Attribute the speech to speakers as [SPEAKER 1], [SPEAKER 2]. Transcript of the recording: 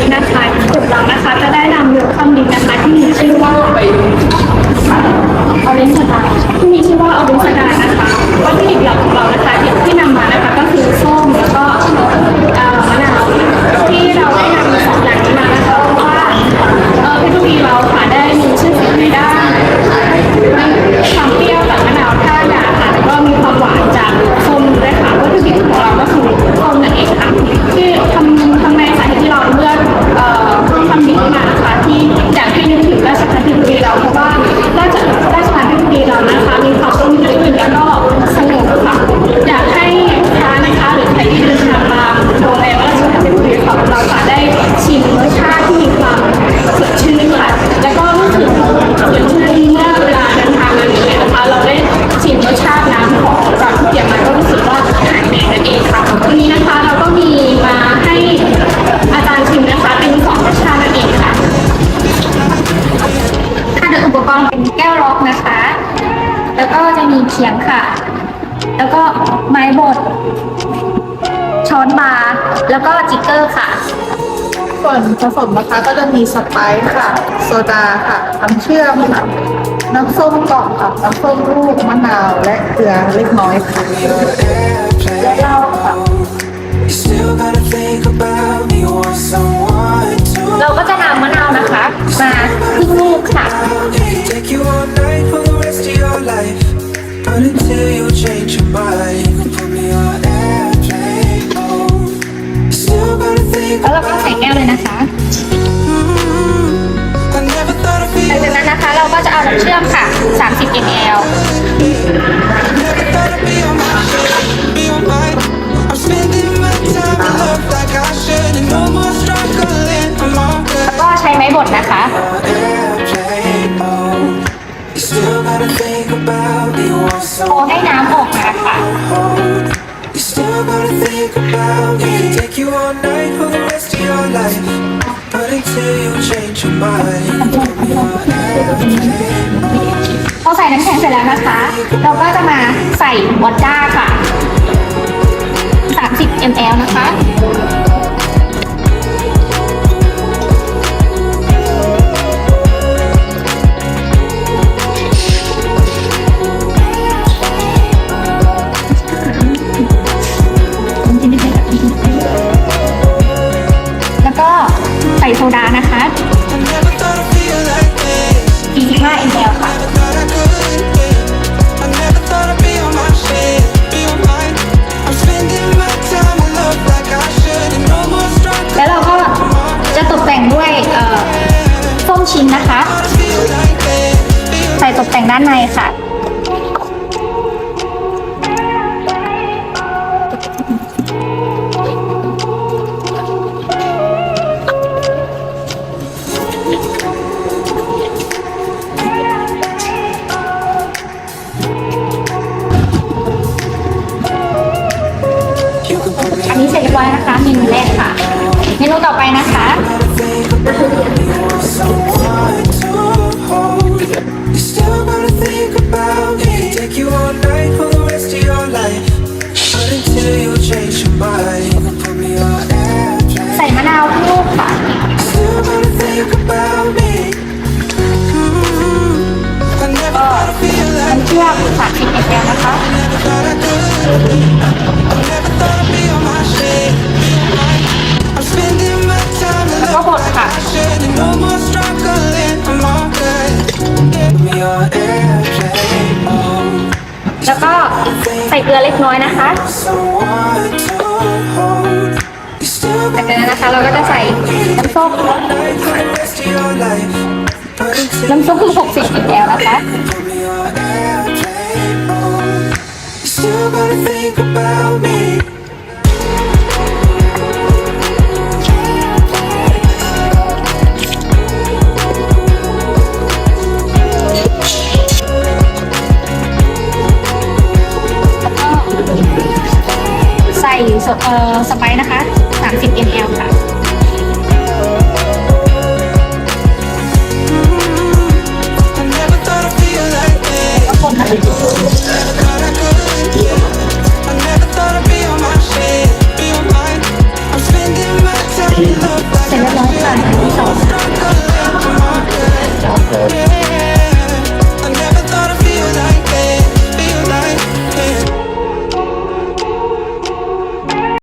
[SPEAKER 1] นี้นะคะกลุ่มเรานะคะจะได้นำเรืกคำนี้นะคะที่มีชื่อว่าอเรนจ์สไตล์ที่มีชื่อว่าอเรนจ์สไตล์นะคะวัตถุดิบหลักของเรา ขียงค่ะ แล้วก็ไม้บด ช้อนบาร์แล้วก็จิกเกอร์ค่ะ
[SPEAKER 2] ส่วนผสมนะคะก็จะมีสไปซ์ค่ะ โซดาค่ะน้ำเชื่อมค่ะน้ำส้มกล่องค่ะน้ำส้มลูกมะนาวและเกลือเล็กน้อยค่ะและเหล้าค่ะ
[SPEAKER 3] You still gotta think about me, want someone should, and no more struggling. I'm all good.
[SPEAKER 1] แล้วก็ใช้ไม้บดนะคะ
[SPEAKER 3] airplane mode. You still gotta think about me, want
[SPEAKER 1] โอให้น้ำออกมาค่ะ
[SPEAKER 3] someone. You still gotta think about me. Take you all night for the rest of your life. But until you change your mind, put me on airplane mode.
[SPEAKER 1] พอใส่น้ำแข็งเสร็จแล้วนะคะ เราก็จะมาใส่วอดก้าค่ะ 30 ml นะคะ เอ่อส้มชิ้นนะคะ ใส่ตกแต่งด้านในค่ะ อันนี้เสร็จเรียบร้อยนะคะเมนูแรกค่ะ เมนูต่อไปนะคะ ใส่มะนาวทุกลูกค่ะ
[SPEAKER 3] Still gotta think about me. Mm, I never thought I'd feel like
[SPEAKER 1] น้ำเชื่อม30 ml นะคะ เกลือเล็กน้อยนะคะ
[SPEAKER 3] Someone to hold. You still
[SPEAKER 1] จากนั้นนะคะเราก็จะใส่น้ำส้ม
[SPEAKER 3] night for the rest of your life. But until
[SPEAKER 1] น้ำส้ม60 ml นะคะ
[SPEAKER 3] put me on airplane mode. You still gotta think about me.
[SPEAKER 1] สไปซ์นะคะ 30 ml ค่ะคนค่ะ